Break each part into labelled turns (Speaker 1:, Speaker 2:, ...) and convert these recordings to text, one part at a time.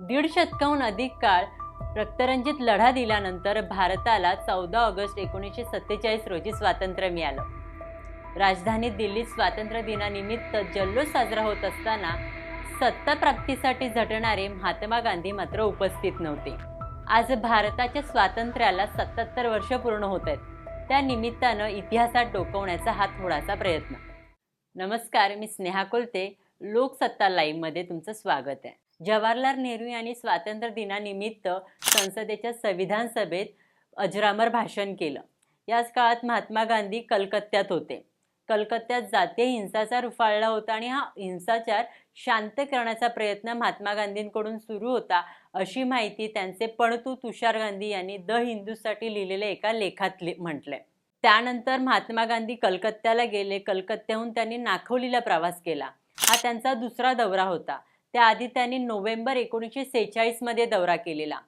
Speaker 1: दीड शतकाहून अधिक काळ रक्तरंजित लढा दिल्यानंतर भारताला चौदा ऑगस्ट एकोणीसशे सत्तेचाळीस रोजी स्वातंत्र्य मिळालं. राजधानी दिल्लीत स्वातंत्र्य दिनानिमित्त जल्लोष साजरा होत असताना सत्ता प्राप्तीसाठी झटणारे महात्मा गांधी मात्र उपस्थित नव्हते. आज भारताच्या स्वातंत्र्याला सत्याहत्तर वर्ष पूर्ण होत आहेत. त्या निमित्तानं इतिहासात डोकवण्याचा हा थोडासा प्रयत्न. नमस्कार मी स्नेहा कोलते लोकसत्ता लाईव्हमध्ये तुमचं स्वागत आहे. जवाहरलाल नेहरू यांनी स्वातंत्र्य दिनानिमित्त संसदेच्या संविधान सभेत अजरामर भाषण केलं. याच काळात महात्मा गांधी कलकत्त्यात होते. कलकत्त्यात जातीय हिंसाचार उफाळला होता आणि हा हिंसाचार शांत करण्याचा प्रयत्न महात्मा गांधींकडून सुरू होता अशी माहिती त्यांचे पणतू तुषार गांधी यांनी द हिंदूसाठी लिहिलेल्या एका लेखात ले म्हटलंय. त्यानंतर महात्मा गांधी कलकत्त्याला गेले. कलकत्त्याहून त्यांनी नाखवलीला प्रवास केला. हा त्यांचा दुसरा दौरा होता. त्याआधी त्यांनी नोव्हेंबर एकोणीसशे सेहेचाळीसमध्ये दौरा केलेला.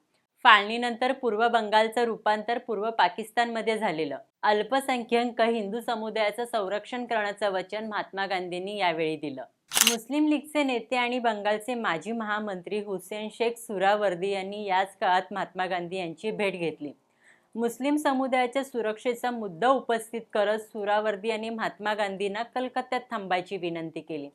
Speaker 1: फाळणीनंतर पूर्व बंगालचं रूपांतर पूर्व पाकिस्तानमध्ये झालेलं. अल्पसंख्याक हिंदू समुदायाचं संरक्षण करण्याचं वचन महात्मा गांधींनी यावेळी दिलं. मुस्लिम लीगचे नेते आणि बंगालचे माजी महामंत्री हुसेन शेख सुरावर्दी यांनी याच काळात महात्मा गांधी यांची भेट घेतली. मुस्लिम समुदायाच्या सुरक्षेचा मुद्दा उपस्थित करत सुरावर्दी यांनी महात्मा गांधींना कलकत्त्यात थांबायची विनंती केली.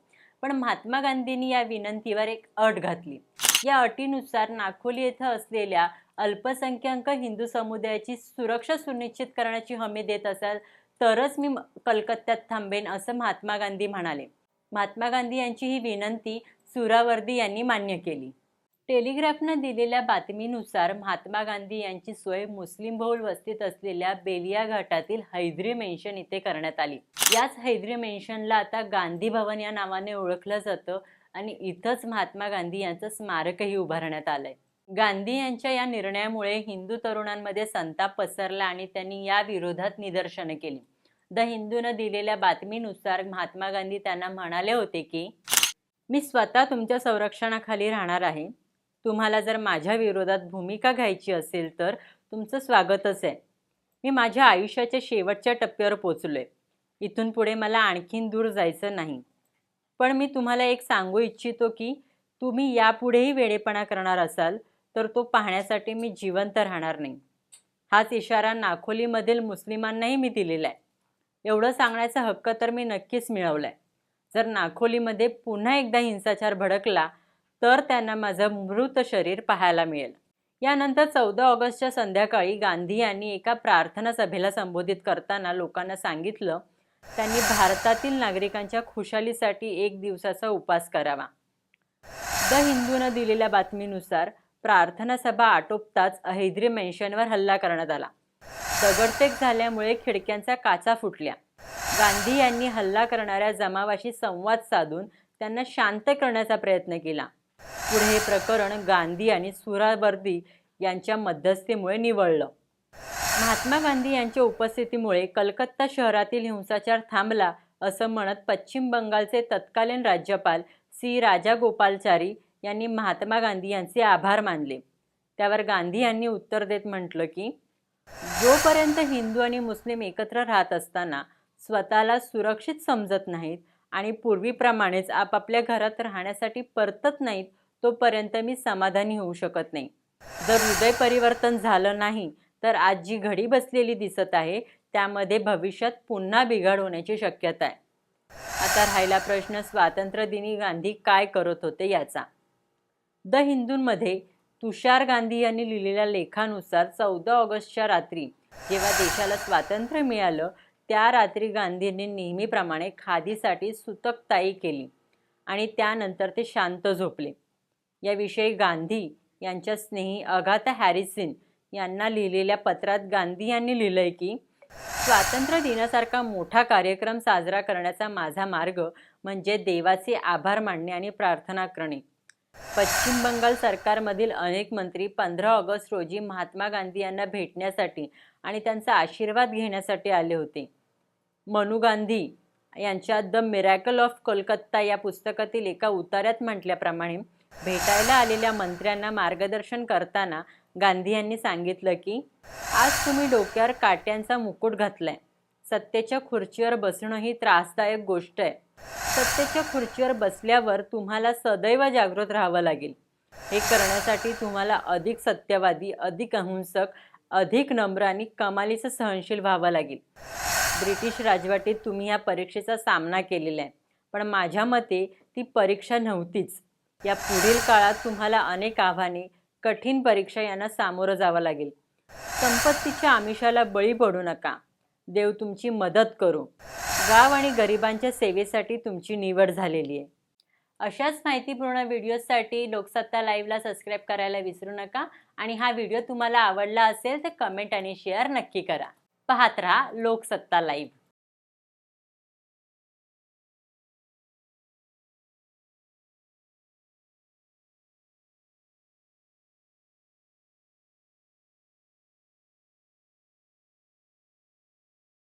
Speaker 1: पण महात्मा गांधींनी या विनंतीवर एक अट घातली. या अटीनुसार नाखोली येथे असलेल्या अल्पसंख्याक हिंदू समुदायाची सुरक्षा सुनिश्चित करण्याची हमी देत असाल तरच मी कलकत्त्यात थांबेन असं महात्मा गांधी म्हणाले. महात्मा गांधी यांची ही विनंती सुरावर्दी यांनी मान्य केली. टेलिग्राफनं दिलेल्या बातमीनुसार महात्मा गांधी यांची सोय मुस्लिम बहुल वस्तीत असलेल्या बेलिया घाटातील हैद्री मेन्शन इथे करण्यात आली. याच हैद्री मेन्शनला आता गांधी भवन या नावाने ओळखलं जातं आणि इथंच महात्मा गांधी यांचं स्मारकही उभारण्यात आलंय. गांधी यांच्या या निर्णयामुळे हिंदू तरुणांमध्ये संताप पसरला आणि त्यांनी या विरोधात निदर्शनं केली. द हिंदूनं दिलेल्या बातमीनुसार महात्मा गांधी त्यांना म्हणाले होते की मी स्वतः तुमच्या संरक्षणाखाली राहणार आहे. तुम्हाला जर माझ्या विरोधात भूमिका घ्यायची असेल तर तुमचं स्वागतच आहे. मी माझ्या आयुष्याच्या शेवटच्या टप्प्यावर पोचलो आहे इथून पुढे मला आणखीन दूर जायचं नाही. पण मी तुम्हाला एक सांगू इच्छितो की तुम्ही यापुढेही वेडेपणा करणार असाल तर तो पाहण्यासाठी मी जिवंत राहणार नाही. हाच इशारा नाखोलीमधील मुस्लिमांनाही मी दिलेला आहे. एवढं सांगण्याचा हक्क तर मी नक्कीच मिळवला आहे जर नाखोलीमध्ये पुन्हा एकदा हिंसाचार भडकला तर त्यांना माझं मृत शरीर पाहायला मिळेल. यानंतर चौदा ऑगस्टच्या संध्याकाळी गांधी यांनी एका प्रार्थना सभेला संबोधित करताना लोकांना सांगितलं त्यांनी भारतातील नागरिकांच्या खुशालीसाठी एक दिवसाचा उपास करावा. द हिंदूनं दिलेल्या बातमीनुसार प्रार्थना सभा आटोपताच अहिद्री मेन्शनवर हल्ला करण्यात आला. दगडफेक झाल्यामुळे खिडक्यांचा काचा फुटल्या. गांधी यांनी हल्ला करणाऱ्या जमावाशी संवाद साधून त्यांना शांत करण्याचा प्रयत्न केला. पुढे हे प्रकरण गांधी आणि सुरावर्दी यांच्या मध्यस्थीमुळे निवळलं महात्मा गांधी यांच्या उपस्थितीमुळे कलकत्ता शहरातील हिंसाचार थांबला असं म्हणत पश्चिम बंगालचे तत्कालीन राज्यपाल सी. राजागोपालचारी यांनी महात्मा गांधी यांचे आभार मानले. त्यावर गांधी यांनी उत्तर देत म्हटलं की जोपर्यंत हिंदू आणि मुस्लिम एकत्र राहत असताना स्वतःला सुरक्षित समजत नाहीत आणि पूर्वीप्रमाणेच आपापल्या घरात राहण्यासाठी परतत नाहीत तोपर्यंत मी समाधानी होऊ शकत नाही. जर हृदय परिवर्तन झालं नाही तर आज जी घडी बसलेली दिसत आहे त्यामध्ये भविष्यात पुन्हा बिघाड होण्याची शक्यता आहे. आता राहिला प्रश्न स्वातंत्र्यदिनी गांधी काय करत होते याचा? द हिंदूंमध्ये तुषार गांधी यांनी लिहिलेल्या लेखानुसार चौदा ऑगस्टच्या रात्री जेव्हा देशाला स्वातंत्र्य मिळालं त्या रात्री गांधींनी नेहमीप्रमाणे खादीसाठी सुतकताई केली आणि त्यानंतर ते शांत झोपले. याविषयी गांधी यांच्या स्नेही अगाथा हॅरिसन यांना लिहिलेल्या पत्रात गांधी यांनी लिहिलंय की स्वातंत्र्य दिनासारखा मोठा कार्यक्रम साजरा करण्याचा माझा मार्ग म्हणजे देवाचे आभार मानणे आणि प्रार्थना करणे. पश्चिम बंगाल सरकारमधील अनेक मंत्री पंधरा ऑगस्ट रोजी महात्मा गांधी यांना भेटण्यासाठी आणि त्यांचा आशीर्वाद घेण्यासाठी आले होते. मनू गांधी यांच्या द मिरॅकल ऑफ कोलकाता या पुस्तकातील एका उतार्यात म्हटल्याप्रमाणे भेटायला आलेल्या मंत्र्यांना मार्गदर्शन करताना गांधी यांनी सांगितलं की आज तुम्ही डोक्यावर काट्यांचा मुकुट घातलाय. सत्तेच्या खुर्चीवर बसणं ही त्रासदायक गोष्ट आहे. सत्तेच्या खुर्चीवर बसल्यावर तुम्हाला सदैव जागृत राहावं लागेल. हे करण्यासाठी तुम्हाला अधिक सत्यवादी अधिक अहिंसक अधिक नम्र आणि कमालीचं सहनशील व्हावं लागेल. ब्रिटिश राजवटीत तुम्ही या परीक्षेचा सामना केलेला आहे. पण माझ्या मते ती परीक्षा नव्हतीच. या पुढील काळात तुम्हाला अनेक आव्हाने कठीण परीक्षा यांना सामोरं जावं लागेल. संपत्तीच्या आमिषाला बळी पडू नका. देव तुमची मदत करू. गाव आणि गरिबांच्या सेवेसाठी तुमची निवड झालेली आहे. अशाच माहितीपूर्ण व्हिडिओसाठी लोकसत्ता लाईव्हला सबस्क्राईब करायला विसरू नका. आणि हा व्हिडिओ तुम्हाला आवडला असेल तर कमेंट आणि शेअर नक्की करा. पाहत रहा लोकसत्ता लाईव्ह.